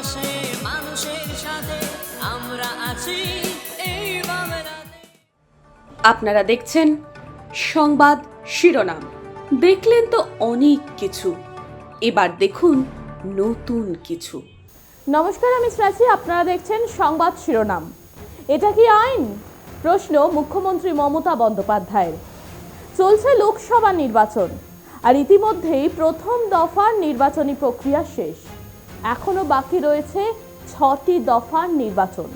পাশে মানুষের সাথে আমরা আছি। এই আপনারা দেখছেন সংবাদ শিরোনাম। দেখলেন তো অনেক কিছু। এবার দেখুন নতুন কিছু। নমস্কার আমি শ্রাচি আপনারা দেখছেন সংবাদ শিরোনাম। এটা কি আইন? প্রশ্ন মুখ্যমন্ত্রী মমতা বন্দ্যোপাধ্যায়ের। চলছে লোকসভা নির্বাচন আর ইতিমধ্যেই প্রথম দফার নির্বাচনী প্রক্রিয়া শেষ। এখনও বাকি রয়েছে ছটি দফার নির্বাচন।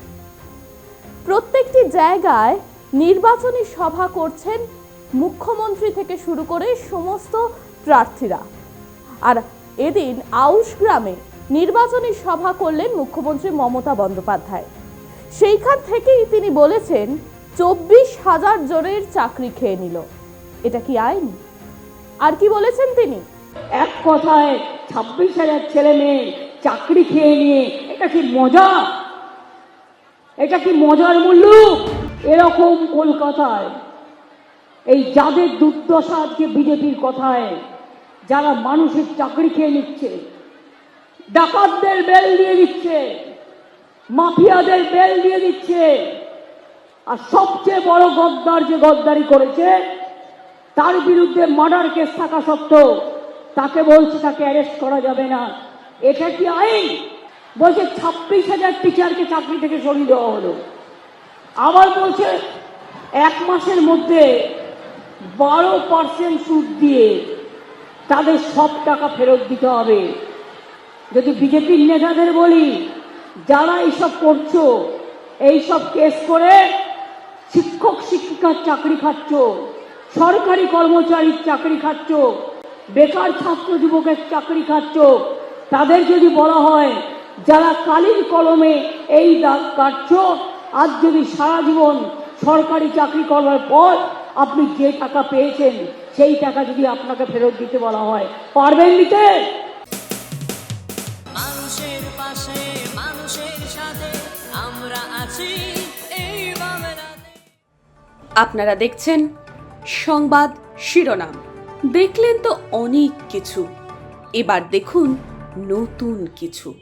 প্রত্যেকটি জায়গায় নির্বাচনী সভা করছেন মুখ্যমন্ত্রী থেকে শুরু করে সমস্ত প্রার্থীরা। আর এদিন আউশ গ্রামে নির্বাচনী সভা করলেন মুখ্যমন্ত্রী মমতা বন্দ্যোপাধ্যায়। সেইখান থেকেই তিনি বলেছেন, চব্বিশ হাজার জনের চাকরি খেয়ে নিল। এটা কি আইন? আর কি বলেছেন তিনি? এক কথায় ছাব্বিশ হাজার ছেলে মেয়ে চাকরি খেয়ে নিয়ে, এটা কি মজা? এটা কি মজার মূল্য? এরকম কলকাতায়, এই যাদের দুর্দশা আজকে বিজেপির কথায়, যারা মানুষের চাকরি খেয়ে নিচ্ছে, ডাকাতদের বেল দিয়ে দিচ্ছে, মাফিয়াদের বেল দিয়ে দিচ্ছে, আর সবচেয়ে বড় গদ্দার যে গদ্দারি করেছে, তার বিরুদ্ধে মার্ডার কেস থাকা সত্ত্বেও তাকে বলছে তাকে অ্যারেস্ট করা যাবে না। এটা কি আইন? বলছে, ছাব্বিশ হাজার টিচারকে চাকরি থেকে সরিয়ে দেওয়া হলো। আবার বলছে, এক মাসের মধ্যে বারো পার্সেন্ট সুদ দিয়ে তাদের সব টাকা ফেরত দিতে হবে। যদি বিজেপির নেতাদের বলি, যারা এইসব করছ, এইসব কেস করে শিক্ষক, শিক্ষিকার চাকরি খাচ্ছ, সরকারি কর্মচারীর চাকরি খাচ্ছ, বেকার ছাত্র যুবকের চাকরি খাচ্ছ তাদের যদি বলা হয় যারা কালির কলমে এই দাগ কাটছ আজ যদি সারা জীবন সরকারি চাকরি করবার পর আপনি যে টাকা পেয়েছেন সেই টাকা যদি আপনাকে ফেরত দিতে বলা হয় পারবেন দিতে মানুষের পাশে মানুষের সাথে আমরা আছি এই আপনারা দেখছেন সংবাদ শিরোনাম। দেখলেন তো অনেক কিছু। এবার দেখুন নতুন কিছু।